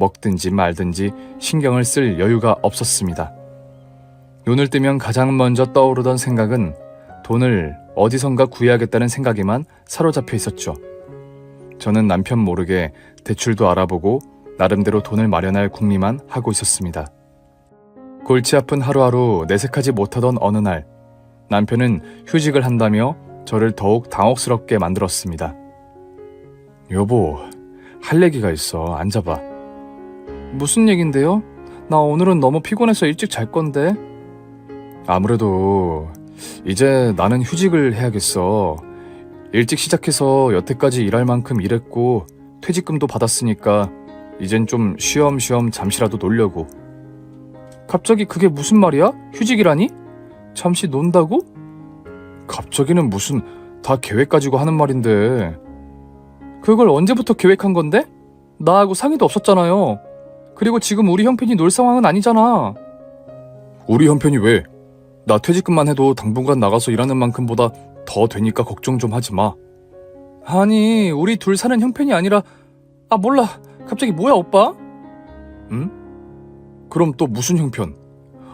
먹든지 말든지 신경을 쓸 여유가 없었습니다. 눈을 뜨면 가장 먼저 떠오르던 생각은 돈을 어디선가 구해야겠다는 생각에만 사로잡혀 있었죠. 저는 남편 모르게 대출도 알아보고 나름대로 돈을 마련할 궁리만 하고 있었습니다. 골치 아픈 하루하루 내색하지 못하던 어느 날 남편은 휴직을 한다며 저를 더욱 당혹스럽게 만들었습니다. 여보, 할 얘기가 있어. 앉아봐. 무슨 얘긴데요? 나 오늘은 너무 피곤해서 일찍 잘 건데. 아무래도 이제 나는 휴직을 해야겠어. 일찍 시작해서 여태까지 일할 만큼 일했고 퇴직금도 받았으니까 이젠 좀 쉬엄쉬엄 잠시라도 놀려고. 갑자기 그게 무슨 말이야? 휴직이라니? 잠시 논다고? 갑자기는 무슨 다 계획 가지고 하는 말인데. 그걸 언제부터 계획한 건데? 나하고 상의도 없었잖아요. 그리고 지금 우리 형편이 놀 상황은 아니잖아. 우리 형편이 왜? 나 퇴직금만 해도 당분간 나가서 일하는 만큼보다 더 되니까 걱정 좀 하지 마. 아니, 우리 둘 사는 형편이 아니라 아 몰라. 갑자기 뭐야, 오빠? 응? 그럼 또 무슨 형편?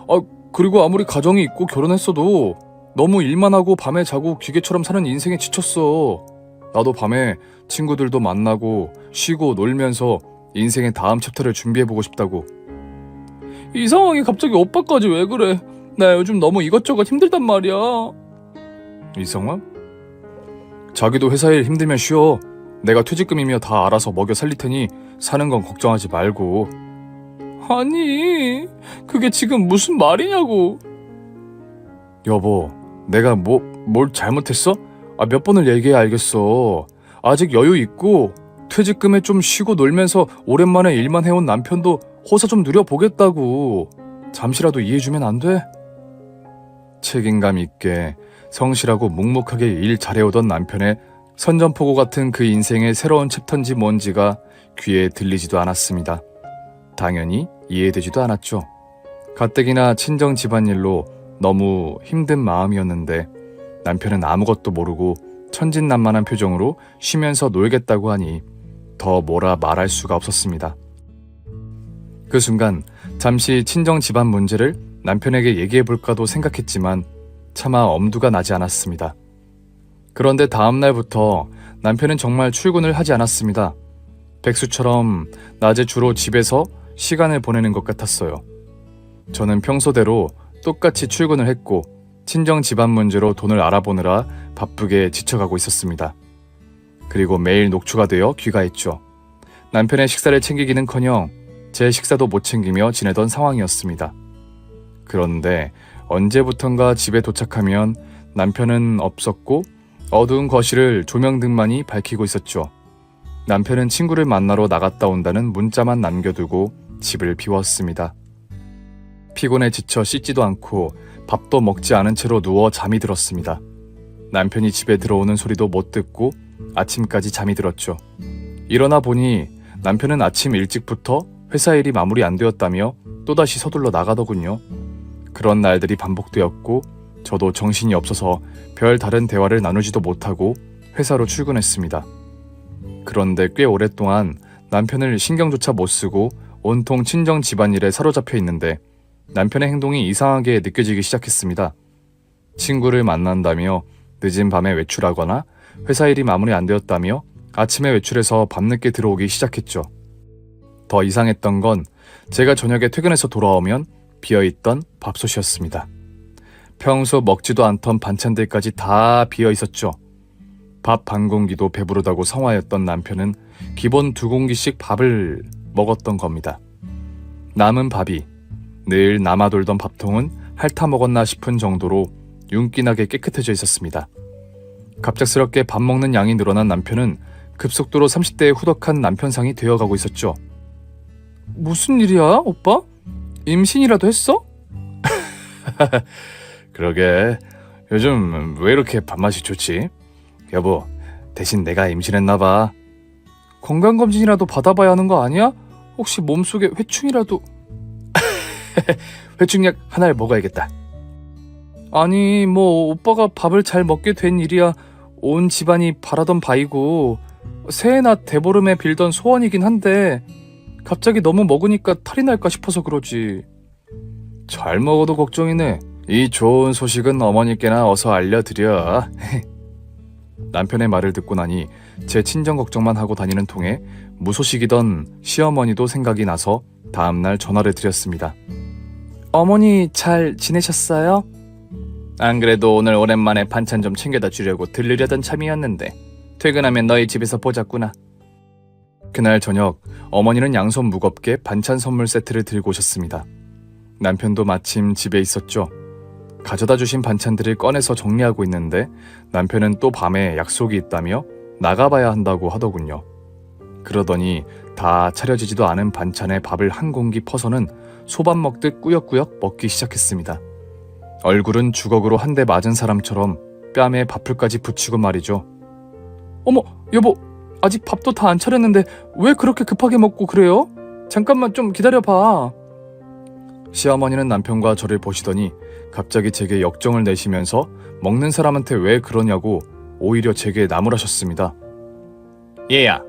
아, 그리고 아무리 가정이 있고 결혼했어도 너무 일만 하고 밤에 자고 기계처럼 사는 인생에 지쳤어. 나도 밤에 친구들도 만나고 쉬고 놀면서 인생의 다음 챕터를 준비해보고 싶다고. 이 상황에 갑자기 오빠까지 왜 그래? 나 요즘 너무 이것저것 힘들단 말이야. 이 상황? 자기도 회사 일 힘들면 쉬어. 내가 퇴직금이며 다 알아서 먹여 살릴 테니 사는 건 걱정하지 말고. 아니, 그게 지금 무슨 말이냐고. 여보, 내가 뭐, 뭘 잘못했어? 아, 몇 번을 얘기해 알겠어. 아직 여유 있고, 퇴직금에 좀 쉬고 놀면서 오랜만에 일만 해온 남편도 호사 좀 누려보겠다고. 잠시라도 이해해주면 안 돼? 책임감 있게 성실하고 묵묵하게 일 잘해오던 남편의 선전포고 같은 그 인생의 새로운 챕터인지 뭔지가 귀에 들리지도 않았습니다. 당연히 이해되지도 않았죠. 가뜩이나 친정 집안일로 너무 힘든 마음이었는데 남편은 아무것도 모르고 천진난만한 표정으로 쉬면서 놀겠다고 하니 더 뭐라 말할 수가 없었습니다. 그 순간 잠시 친정 집안 문제를 남편에게 얘기해 볼까도 생각했지만 차마 엄두가 나지 않았습니다. 그런데 다음 날부터 남편은 정말 출근을 하지 않았습니다. 백수처럼 낮에 주로 집에서 시간을 보내는 것 같았어요. 저는 평소대로 똑같이 출근을 했고 친정 집안 문제로 돈을 알아보느라 바쁘게 지쳐가고 있었습니다. 그리고 매일 녹초가 되어 귀가했죠. 남편의 식사를 챙기기는커녕 제 식사도 못 챙기며 지내던 상황이었습니다. 그런데 언제부턴가 집에 도착하면 남편은 없었고 어두운 거실을 조명등만이 밝히고 있었죠. 남편은 친구를 만나러 나갔다 온다는 문자만 남겨두고 집을 비웠습니다. 피곤해 지쳐 씻지도 않고 밥도 먹지 않은 채로 누워 잠이 들었습니다. 남편이 집에 들어오는 소리도 못 듣고 아침까지 잠이 들었죠. 일어나 보니 남편은 아침 일찍부터 회사 일이 마무리 안 되었다며 또다시 서둘러 나가더군요. 그런 날들이 반복되었고 저도 정신이 없어서 별 다른 대화를 나누지도 못하고 회사로 출근했습니다. 그런데 꽤 오랫동안 남편을 신경조차 못 쓰고 온통 친정 집안일에 사로잡혀 있는데 남편의 행동이 이상하게 느껴지기 시작했습니다. 친구를 만난다며 늦은 밤에 외출하거나 회사 일이 마무리 안 되었다며 아침에 외출해서 밤늦게 들어오기 시작했죠. 더 이상했던 건 제가 저녁에 퇴근해서 돌아오면 비어있던 밥솥이었습니다. 평소 먹지도 않던 반찬들까지 다 비어 있었죠. 밥 반 공기도 배부르다고 성화였던 남편은 기본 두 공기씩 밥을 먹었던 겁니다. 남은 밥이 늘 남아 돌던 밥통은 핥아 먹었나 싶은 정도로 윤기나게 깨끗해져 있었습니다. 갑작스럽게 밥 먹는 양이 늘어난 남편은 급속도로 30대의 후덕한 남편상이 되어가고 있었죠. 무슨 일이야, 오빠? 임신이라도 했어? 그러게. 요즘 왜 이렇게 밥맛이 좋지? 여보, 대신 내가 임신했나 봐. 건강검진이라도 받아봐야 하는 거 아니야? 혹시 몸속에 회충이라도... 회충약 하나를 먹어야겠다. 아니, 뭐 오빠가 밥을 잘 먹게 된 일이야 온 집안이 바라던 바이고 새해나 대보름에 빌던 소원이긴 한데 갑자기 너무 먹으니까 탈이 날까 싶어서 그러지. 잘 먹어도 걱정이네. 이 좋은 소식은 어머니께나 어서 알려드려. 남편의 말을 듣고 나니 제 친정 걱정만 하고 다니는 통에 무소식이던 시어머니도 생각이 나서 다음날 전화를 드렸습니다. 어머니 잘 지내셨어요? 안 그래도 오늘 오랜만에 반찬 좀 챙겨다 주려고 들르려던 참이었는데 퇴근하면 너희 집에서 보자꾸나. 그날 저녁 어머니는 양손 무겁게 반찬 선물 세트를 들고 오셨습니다. 남편도 마침 집에 있었죠. 가져다 주신 반찬들을 꺼내서 정리하고 있는데 남편은 또 밤에 약속이 있다며 나가봐야 한다고 하더군요. 그러더니 다 차려지지도 않은 반찬에 밥을 한 공기 퍼서는 소밥 먹듯 꾸역꾸역 먹기 시작했습니다. 얼굴은 주걱으로 한 대 맞은 사람처럼 뺨에 밥풀까지 붙이고 말이죠. 어머, 여보, 아직 밥도 다 안 차렸는데 왜 그렇게 급하게 먹고 그래요? 잠깐만 좀 기다려봐. 시어머니는 남편과 저를 보시더니 갑자기 제게 역정을 내시면서 먹는 사람한테 왜 그러냐고 오히려 제게 나무라셨습니다. 얘야,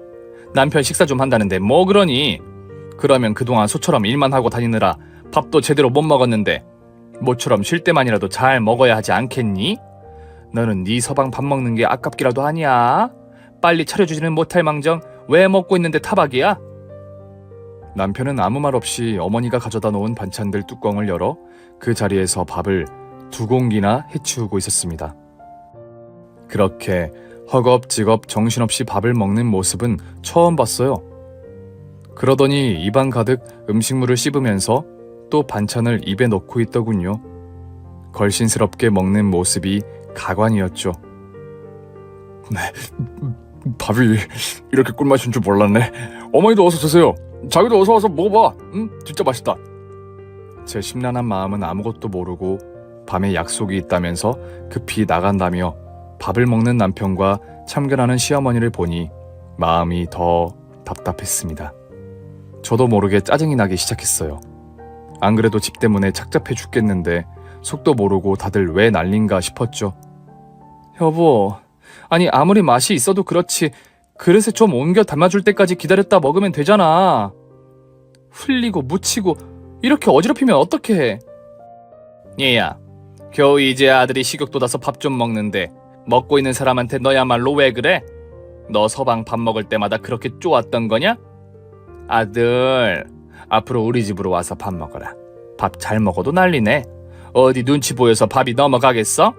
남편 식사 좀 한다는데 뭐 그러니? 그러면 그동안 소처럼 일만 하고 다니느라 밥도 제대로 못 먹었는데 모처럼 쉴 때만이라도 잘 먹어야 하지 않겠니? 너는 네 서방 밥 먹는 게 아깝기라도 하냐? 빨리 차려주지는 못할 망정 왜 먹고 있는데 타박이야? 남편은 아무 말 없이 어머니가 가져다 놓은 반찬들 뚜껑을 열어 그 자리에서 밥을 두 공기나 해치우고 있었습니다. 그렇게 허겁지겁 정신없이 밥을 먹는 모습은 처음 봤어요. 그러더니 입안 가득 음식물을 씹으면서 또 반찬을 입에 넣고 있더군요. 걸신스럽게 먹는 모습이 가관이었죠. 네, 밥이 이렇게 꿀맛인 줄 몰랐네. 어머니도 어서 드세요. 자기도 어서 와서 먹어봐. 응? 진짜 맛있다. 제 심란한 마음은 아무것도 모르고 밤에 약속이 있다면서 급히 나간다며 밥을 먹는 남편과 참견하는 시어머니를 보니 마음이 더 답답했습니다. 저도 모르게 짜증이 나기 시작했어요. 안 그래도 집 때문에 착잡해 죽겠는데 속도 모르고 다들 왜 난린가 싶었죠. 여보, 아니 아무리 맛이 있어도 그렇지 그릇에 좀 옮겨 담아줄 때까지 기다렸다 먹으면 되잖아. 흘리고 묻히고 이렇게 어지럽히면 어떡해. 얘야, 겨우 이제 아들이 식욕 돋아서 밥 좀 먹는데 먹고 있는 사람한테 너야말로 왜 그래? 너 서방 밥 먹을 때마다 그렇게 쪼았던 거냐? 아들, 앞으로 우리 집으로 와서 밥 먹어라. 밥 잘 먹어도 난리네. 어디 눈치 보여서 밥이 넘어가겠어?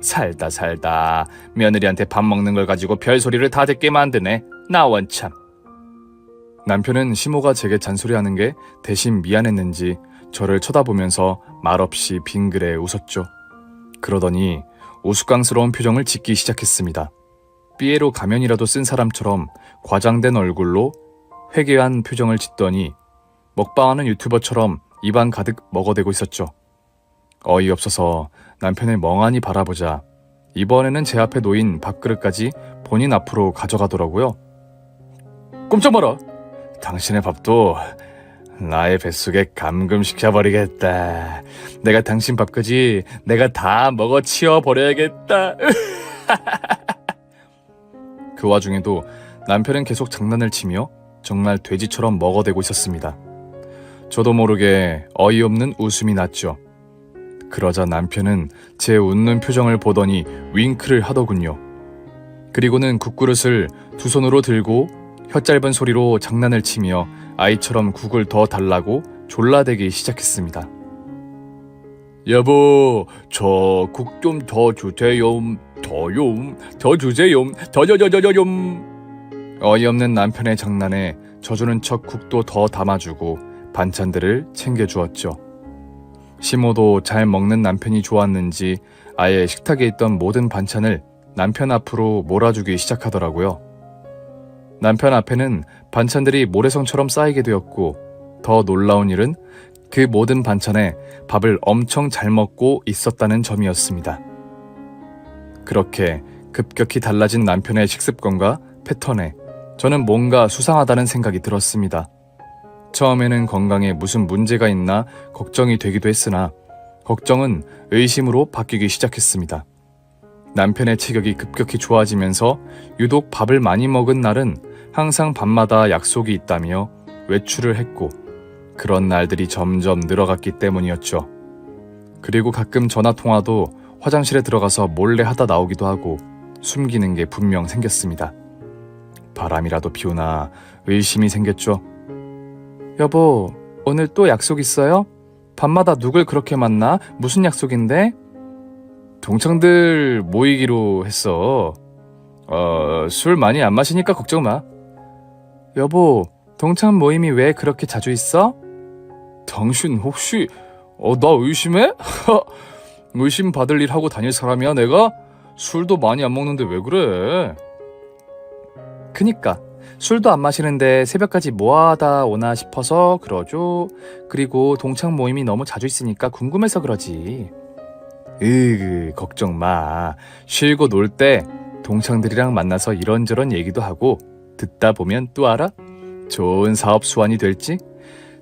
살다 살다 며느리한테 밥 먹는 걸 가지고 별소리를 다 듣게 만드네. 나 원참. 남편은 시모가 제게 잔소리하는 게 대신 미안했는지 저를 쳐다보면서 말없이 빙그레 웃었죠. 그러더니 우스꽝스러운 표정을 짓기 시작했습니다. 삐에로 가면이라도 쓴 사람처럼 과장된 얼굴로 회개한 표정을 짓더니 먹방하는 유튜버처럼 입안 가득 먹어대고 있었죠. 어이없어서 남편을 멍하니 바라보자 이번에는 제 앞에 놓인 밥그릇까지 본인 앞으로 가져가더라고요. 꼼짝 마라. 당신의 밥도 나의 뱃속에 감금시켜버리겠다. 내가 당신 밥까지 내가 다 먹어 치워버려야겠다. 그 와중에도 남편은 계속 장난을 치며 정말 돼지처럼 먹어대고 있었습니다. 저도 모르게 어이없는 웃음이 났죠. 그러자 남편은 제 웃는 표정을 보더니 윙크를 하더군요. 그리고는 국그릇을 두 손으로 들고 혀 짧은 소리로 장난을 치며 아이처럼 국을 더 달라고 졸라대기 시작했습니다. 여보, 저 국 좀 더 주세요. 더요. 더 주세요. 더더더더더요. 어이없는 남편의 장난에 져주는 척 국도 더 담아주고 반찬들을 챙겨주었죠. 시모도 잘 먹는 남편이 좋았는지 아예 식탁에 있던 모든 반찬을 남편 앞으로 몰아주기 시작하더라고요. 남편 앞에는 반찬들이 모래성처럼 쌓이게 되었고 더 놀라운 일은 그 모든 반찬에 밥을 엄청 잘 먹고 있었다는 점이었습니다. 그렇게 급격히 달라진 남편의 식습관과 패턴에 저는 뭔가 수상하다는 생각이 들었습니다. 처음에는 건강에 무슨 문제가 있나 걱정이 되기도 했으나 걱정은 의심으로 바뀌기 시작했습니다. 남편의 체격이 급격히 좋아지면서 유독 밥을 많이 먹은 날은 항상 밤마다 약속이 있다며 외출을 했고 그런 날들이 점점 늘어갔기 때문이었죠. 그리고 가끔 전화 통화도 화장실에 들어가서 몰래 하다 나오기도 하고 숨기는 게 분명 생겼습니다. 바람이라도 피우나 의심이 생겼죠. 여보, 오늘 또 약속 있어요? 밤마다 누굴 그렇게 만나? 무슨 약속인데? 동창들 모이기로 했어. 어, 술 많이 안 마시니까 걱정 마. 여보, 동창 모임이 왜 그렇게 자주 있어? 당신 혹시 어, 나 의심해? 의심 받을 일 하고 다닐 사람이야, 내가? 술도 많이 안 먹는데 왜 그래? 그니까 술도 안 마시는데 새벽까지 뭐하다 오나 싶어서 그러죠. 그리고 동창 모임이 너무 자주 있으니까 궁금해서 그러지. 으, 걱정 마. 쉬고 놀 때 동창들이랑 만나서 이런저런 얘기도 하고 듣다 보면 또 알아? 좋은 사업 수완이 될지?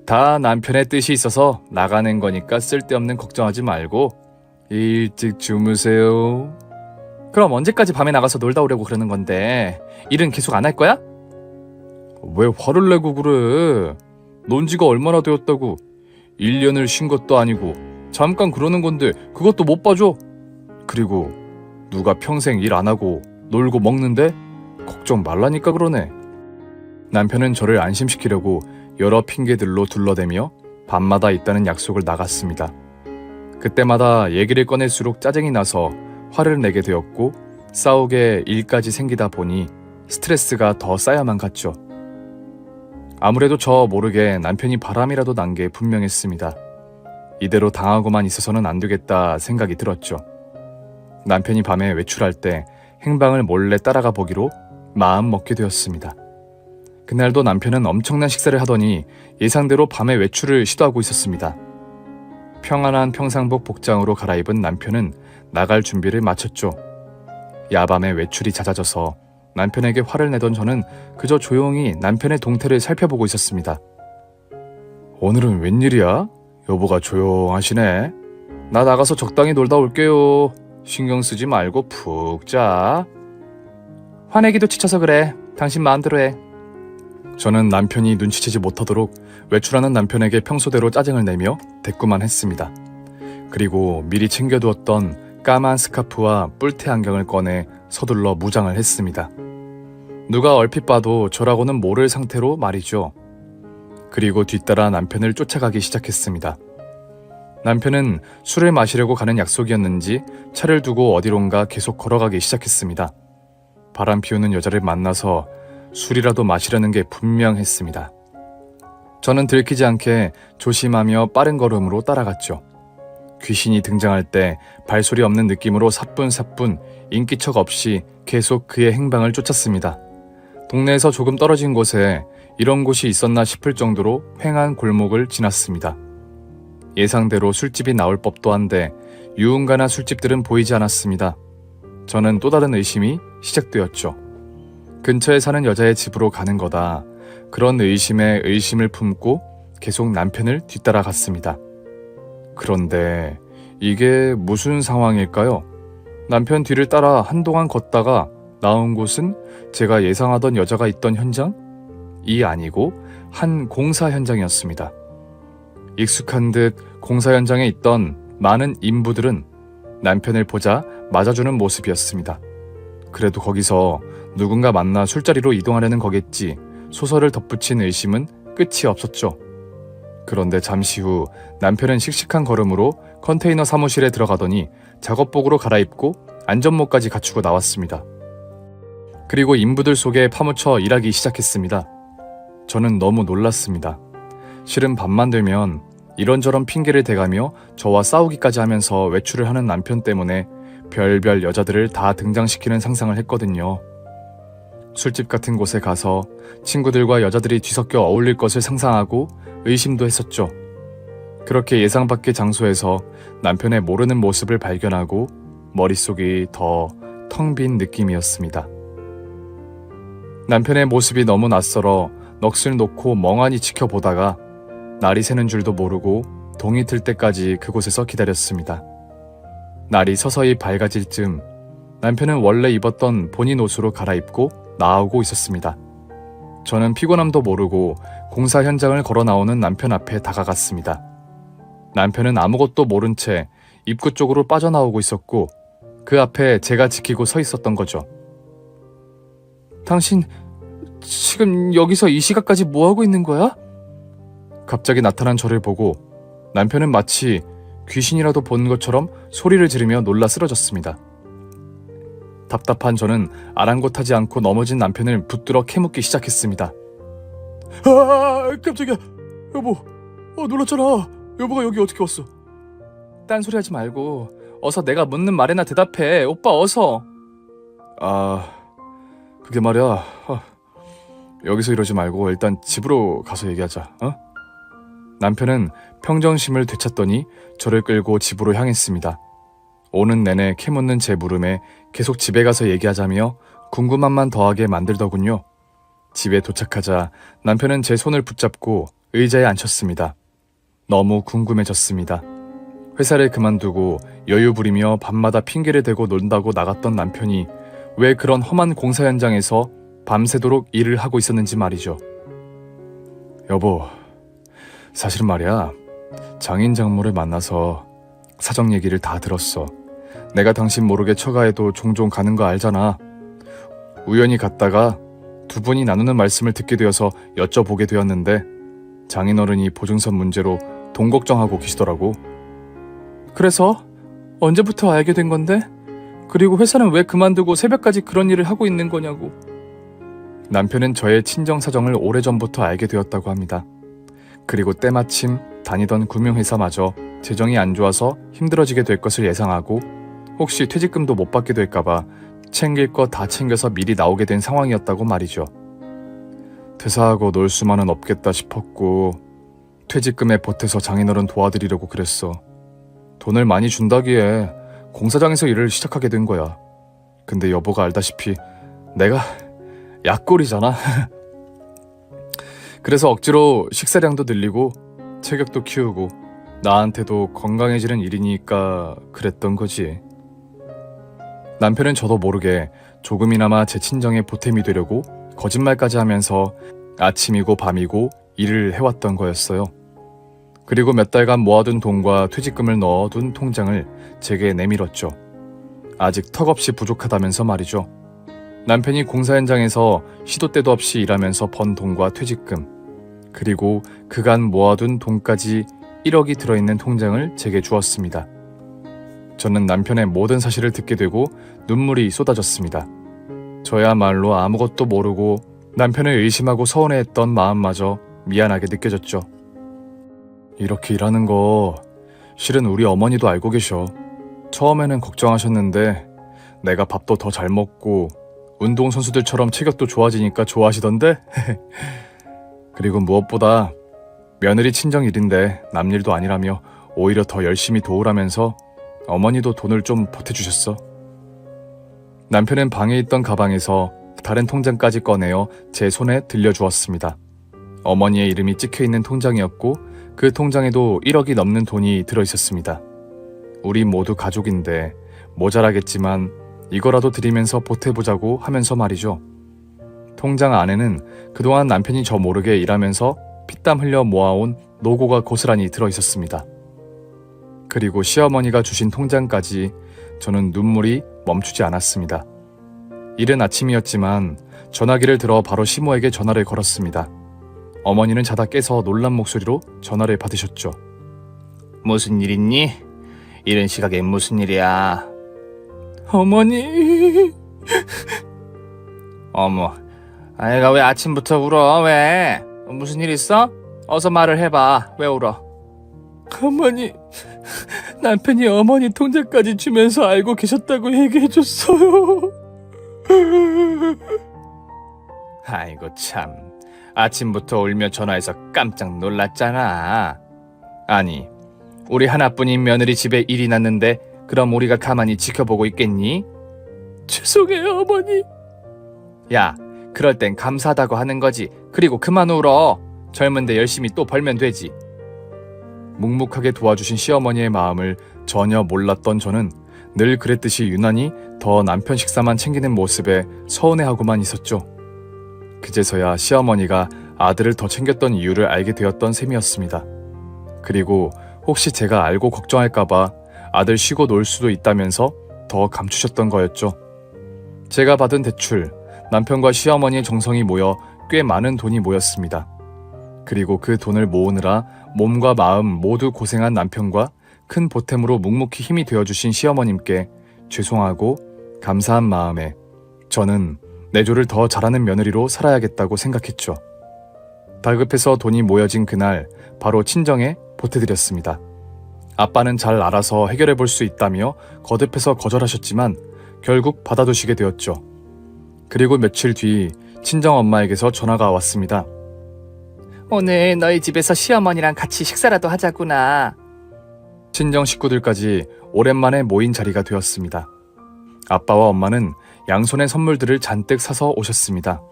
다 남편의 뜻이 있어서 나가는 거니까 쓸데없는 걱정하지 말고 일찍 주무세요. 그럼 언제까지 밤에 나가서 놀다 오려고 그러는 건데 일은 계속 안 할 거야? 왜 화를 내고 그래? 논 지가 얼마나 되었다고 1년을 쉰 것도 아니고 잠깐 그러는 건데 그것도 못 봐줘? 그리고 누가 평생 일 안 하고 놀고 먹는데 걱정 말라니까 그러네. 남편은 저를 안심시키려고 여러 핑계들로 둘러대며 밤마다 있다는 약속을 나갔습니다. 그때마다 얘기를 꺼낼수록 짜증이 나서 화를 내게 되었고 싸우게 일까지 생기다 보니 스트레스가 더 쌓여만 갔죠. 아무래도 저 모르게 남편이 바람이라도 난 게 분명했습니다. 이대로 당하고만 있어서는 안 되겠다 생각이 들었죠. 남편이 밤에 외출할 때 행방을 몰래 따라가 보기로 마음 먹게 되었습니다. 그날도 남편은 엄청난 식사를 하더니 예상대로 밤에 외출을 시도하고 있었습니다. 평안한 평상복 복장으로 갈아입은 남편은 나갈 준비를 마쳤죠. 야밤에 외출이 잦아져서 남편에게 화를 내던 저는 그저 조용히 남편의 동태를 살펴보고 있었습니다. 오늘은 웬일이야? 여보가 조용하시네. 나 나가서 적당히 놀다 올게요. 신경 쓰지 말고 푹 자. 화내기도 지쳐서 그래. 당신 마음대로 해. 저는 남편이 눈치채지 못하도록 외출하는 남편에게 평소대로 짜증을 내며 대꾸만 했습니다. 그리고 미리 챙겨두었던 까만 스카프와 뿔테 안경을 꺼내 서둘러 무장을 했습니다. 누가 얼핏 봐도 저라고는 모를 상태로 말이죠. 그리고 뒤따라 남편을 쫓아가기 시작했습니다. 남편은 술을 마시려고 가는 약속이었는지 차를 두고 어디론가 계속 걸어가기 시작했습니다. 바람 피우는 여자를 만나서 술이라도 마시려는 게 분명했습니다. 저는 들키지 않게 조심하며 빠른 걸음으로 따라갔죠. 귀신이 등장할 때 발소리 없는 느낌으로 사뿐사뿐 인기척 없이 계속 그의 행방을 쫓았습니다. 동네에서 조금 떨어진 곳에 이런 곳이 있었나 싶을 정도로 횡한 골목을 지났습니다. 예상대로 술집이 나올 법도 한데 유흥가나 술집들은 보이지 않았습니다. 저는 또 다른 의심이 시작되었죠. 근처에 사는 여자의 집으로 가는 거다. 그런 의심에 의심을 품고 계속 남편을 뒤따라 갔습니다. 그런데 이게 무슨 상황일까요? 남편 뒤를 따라 한동안 걷다가 나온 곳은 제가 예상하던 여자가 있던 현장? 이 아니고 한 공사 현장이었습니다. 익숙한 듯 공사 현장에 있던 많은 인부들은 남편을 보자 맞아주는 모습이었습니다. 그래도 거기서 누군가 만나 술자리로 이동하려는 거겠지 소설을 덧붙인 의심은 끝이 없었죠. 그런데 잠시 후 남편은 씩씩한 걸음으로 컨테이너 사무실에 들어가더니 작업복으로 갈아입고 안전모까지 갖추고 나왔습니다. 그리고 인부들 속에 파묻혀 일하기 시작했습니다. 저는 너무 놀랐습니다. 실은 밤만 되면 이런저런 핑계를 대가며 저와 싸우기까지 하면서 외출을 하는 남편 때문에 별별 여자들을 다 등장시키는 상상을 했거든요. 술집 같은 곳에 가서 친구들과 여자들이 뒤섞여 어울릴 것을 상상하고 의심도 했었죠. 그렇게 예상 밖의 장소에서 남편의 모르는 모습을 발견하고 머릿속이 더 텅 빈 느낌이었습니다. 남편의 모습이 너무 낯설어 넋을 놓고 멍하니 지켜보다가 날이 새는 줄도 모르고 동이 틀 때까지 그곳에서 기다렸습니다. 날이 서서히 밝아질 즈음 남편은 원래 입었던 본인 옷으로 갈아입고 나오고 있었습니다. 저는 피곤함도 모르고 공사 현장을 걸어 나오는 남편 앞에 다가갔습니다. 남편은 아무것도 모른 채 입구 쪽으로 빠져나오고 있었고 그 앞에 제가 지키고 서 있었던 거죠. 당신 지금 여기서 이 시각까지 뭐 하고 있는 거야? 갑자기 나타난 저를 보고 남편은 마치 귀신이라도 본 것처럼 소리를 지르며 놀라 쓰러졌습니다. 답답한 저는 아랑곳하지 않고 넘어진 남편을 붙들어 캐묻기 시작했습니다. 아, 깜짝이야. 여보, 어, 놀랐잖아. 여보가 여기 어떻게 왔어? 딴소리 하지 말고 어서 내가 묻는 말에나 대답해. 오빠 어서. 아, 그게 말이야. 아, 여기서 이러지 말고 일단 집으로 가서 얘기하자. 어? 남편은 평정심을 되찾더니 저를 끌고 집으로 향했습니다. 오는 내내 캐묻는 제 물음에 계속 집에 가서 얘기하자며 궁금함만 더하게 만들더군요. 집에 도착하자 남편은 제 손을 붙잡고 의자에 앉혔습니다. 너무 궁금해졌습니다. 회사를 그만두고 여유 부리며 밤마다 핑계를 대고 논다고 나갔던 남편이 왜 그런 험한 공사 현장에서 밤새도록 일을 하고 있었는지 말이죠. 여보, 사실은 말이야. 장인 장모를 만나서 사정 얘기를 다 들었어. 내가 당신 모르게 처가에도 종종 가는 거 알잖아. 우연히 갔다가 두 분이 나누는 말씀을 듣게 되어서 여쭤보게 되었는데 장인어른이 보증선 문제로 돈 걱정하고 계시더라고. 그래서 언제부터 알게 된 건데? 그리고 회사는 왜 그만두고 새벽까지 그런 일을 하고 있는 거냐고. 남편은 저의 친정 사정을 오래전부터 알게 되었다고 합니다. 그리고 때마침 다니던 금융회사마저 재정이 안 좋아서 힘들어지게 될 것을 예상하고 혹시 퇴직금도 못 받게 될까봐 챙길 거 다 챙겨서 미리 나오게 된 상황이었다고 말이죠. 퇴사하고 놀 수만은 없겠다 싶었고 퇴직금에 보태서 장인어른 도와드리려고 그랬어. 돈을 많이 준다기에 공사장에서 일을 시작하게 된 거야. 근데 여보가 알다시피 내가 약골이잖아. 그래서 억지로 식사량도 늘리고 체격도 키우고 나한테도 건강해지는 일이니까 그랬던 거지. 남편은 저도 모르게 조금이나마 제 친정에 보탬이 되려고 거짓말까지 하면서 아침이고 밤이고 일을 해왔던 거였어요. 그리고 몇 달간 모아둔 돈과 퇴직금을 넣어둔 통장을 제게 내밀었죠. 아직 턱없이 부족하다면서 말이죠. 남편이 공사 현장에서 시도 때도 없이 일하면서 번 돈과 퇴직금, 그리고 그간 모아둔 돈까지 1억이 들어있는 통장을 제게 주었습니다. 저는 남편의 모든 사실을 듣게 되고 눈물이 쏟아졌습니다. 저야말로 아무것도 모르고 남편을 의심하고 서운해했던 마음마저 미안하게 느껴졌죠. 이렇게 일하는 거 실은 우리 어머니도 알고 계셔. 처음에는 걱정하셨는데 내가 밥도 더 잘 먹고 운동선수들처럼 체격도 좋아지니까 좋아하시던데? 그리고 무엇보다 며느리 친정 일인데 남일도 아니라며 오히려 더 열심히 도우라면서 어머니도 돈을 좀 보태주셨어. 남편은 방에 있던 가방에서 다른 통장까지 꺼내어 제 손에 들려주었습니다. 어머니의 이름이 찍혀 있는 통장이었고 그 통장에도 1억이 넘는 돈이 들어 있었습니다. 우리 모두 가족인데 모자라겠지만 이거라도 드리면서 보태보자고 하면서 말이죠. 통장 안에는 그동안 남편이 저 모르게 일하면서 피땀 흘려 모아온 노고가 고스란히 들어 있었습니다. 그리고 시어머니가 주신 통장까지 저는 눈물이 멈추지 않았습니다. 이른 아침이었지만 전화기를 들어 바로 시모에게 전화를 걸었습니다. 어머니는 자다 깨서 놀란 목소리로 전화를 받으셨죠. 무슨 일 있니? 이런 시각에 무슨 일이야? 어머니, 어머, 아이가 왜 아침부터 울어? 왜? 무슨 일 있어? 어서 말을 해봐. 왜 울어? 어머니, 남편이 어머니 통장까지 주면서 알고 계셨다고 얘기해줬어요. 아이고 참. 아침부터 울며 전화해서 깜짝 놀랐잖아. 아니, 우리 하나뿐인 며느리 집에 일이 났는데 그럼 우리가 가만히 지켜보고 있겠니? 죄송해요, 어머니. 야, 그럴 땐 감사하다고 하는 거지. 그리고 그만 울어. 젊은데 열심히 또 벌면 되지. 묵묵하게 도와주신 시어머니의 마음을 전혀 몰랐던 저는 늘 그랬듯이 유난히 더 남편 식사만 챙기는 모습에 서운해하고만 있었죠. 그제서야 시어머니가 아들을 더 챙겼던 이유를 알게 되었던 셈이었습니다. 그리고 혹시 제가 알고 걱정할까봐 아들 쉬고 놀 수도 있다면서 더 감추셨던 거였죠. 제가 받은 대출, 남편과 시어머니의 정성이 모여 꽤 많은 돈이 모였습니다. 그리고 그 돈을 모으느라 몸과 마음 모두 고생한 남편과 큰 보탬으로 묵묵히 힘이 되어주신 시어머님께 죄송하고 감사한 마음에 저는 내조를 더 잘하는 며느리로 살아야겠다고 생각했죠. 다급해서 돈이 모여진 그날 바로 친정에 보태드렸습니다. 아빠는 잘 알아서 해결해 볼 수 있다며 거듭해서 거절하셨지만 결국 받아두시게 되었죠. 그리고 며칠 뒤 친정 엄마에게서 전화가 왔습니다. 오늘 너희 집에서 시어머니랑 같이 식사라도 하자꾸나. 친정 식구들까지 오랜만에 모인 자리가 되었습니다. 아빠와 엄마는 양손에 선물들을 잔뜩 사서 오셨습니다.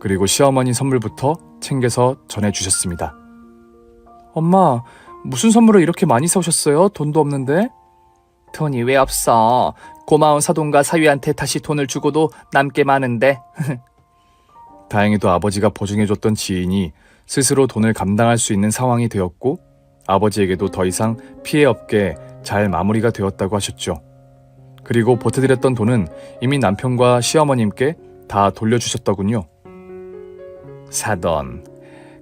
그리고 시어머니 선물부터 챙겨서 전해주셨습니다. 엄마, 무슨 선물을 이렇게 많이 사오셨어요? 돈도 없는데? 돈이 왜 없어? 고마운 사돈과 사위한테 다시 돈을 주고도 남게 많은데. 다행히도 아버지가 보증해줬던 지인이 스스로 돈을 감당할 수 있는 상황이 되었고 아버지에게도 더 이상 피해 없게 잘 마무리가 되었다고 하셨죠. 그리고 보태드렸던 돈은 이미 남편과 시어머님께 다 돌려주셨더군요. 사돈.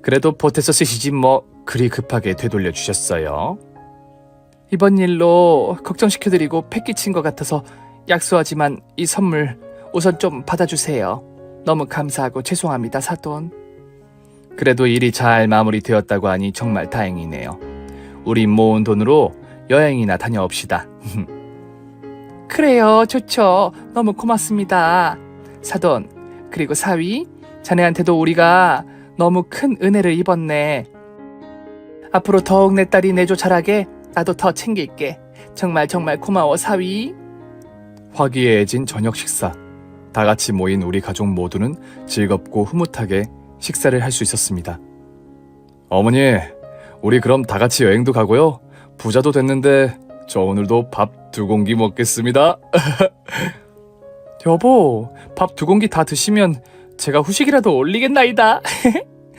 그래도 보태서 쓰시지 뭐 그리 급하게 되돌려 주셨어요. 이번 일로 걱정시켜드리고 패기친 것 같아서 약소하지만 이 선물 우선 좀 받아주세요. 너무 감사하고 죄송합니다, 사돈. 그래도 일이 잘 마무리되었다고 하니 정말 다행이네요. 우리 모은 돈으로 여행이나 다녀옵시다. 그래요, 좋죠. 너무 고맙습니다. 사돈, 그리고 사위, 자네한테도 우리가 너무 큰 은혜를 입었네. 앞으로 더욱 내 딸이 내조 잘하게 나도 더 챙길게. 정말 정말 고마워, 사위. 화기애애진 저녁 식사. 다 같이 모인 우리 가족 모두는 즐겁고 흐뭇하게 식사를 할 수 있었습니다. 어머니, 우리 그럼 다 같이 여행도 가고요. 부자도 됐는데 저 오늘도 밥 두 공기 먹겠습니다. 여보, 밥 두 공기 다 드시면 제가 후식이라도 올리겠나이다.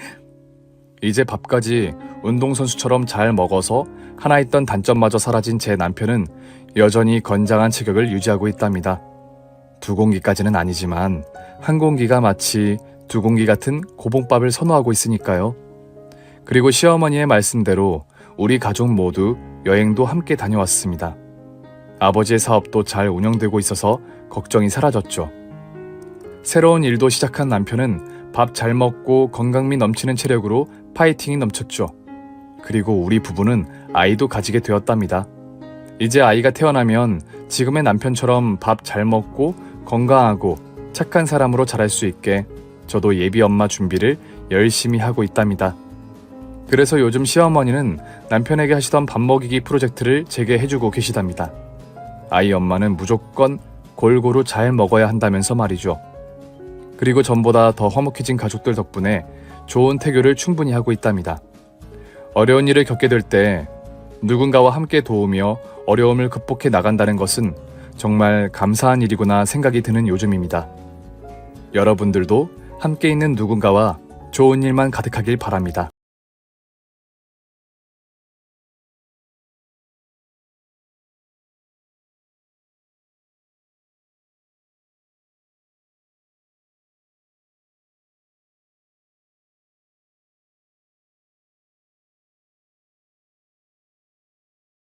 이제 밥까지 운동선수처럼 잘 먹어서 하나 있던 단점마저 사라진 제 남편은 여전히 건장한 체격을 유지하고 있답니다. 두 공기까지는 아니지만 한 공기가 마치 두 공기 같은 고봉밥을 선호하고 있으니까요. 그리고 시어머니의 말씀대로 우리 가족 모두 여행도 함께 다녀왔습니다. 아버지의 사업도 잘 운영되고 있어서 걱정이 사라졌죠. 새로운 일도 시작한 남편은 밥 잘 먹고 건강미 넘치는 체력으로 파이팅이 넘쳤죠. 그리고 우리 부부는 아이도 가지게 되었답니다. 이제 아이가 태어나면 지금의 남편처럼 밥 잘 먹고 건강하고 착한 사람으로 자랄 수 있게 저도 예비 엄마 준비를 열심히 하고 있답니다. 그래서 요즘 시어머니는 남편에게 하시던 밥 먹이기 프로젝트를 제게 해주고 계시답니다. 아이 엄마는 무조건 골고루 잘 먹어야 한다면서 말이죠. 그리고 전보다 더 화목해진 가족들 덕분에 좋은 태교를 충분히 하고 있답니다. 어려운 일을 겪게 될 때 누군가와 함께 도우며 어려움을 극복해 나간다는 것은 정말 감사한 일이구나 생각이 드는 요즘입니다. 여러분들도 함께 있는 누군가와 좋은 일만 가득하길 바랍니다.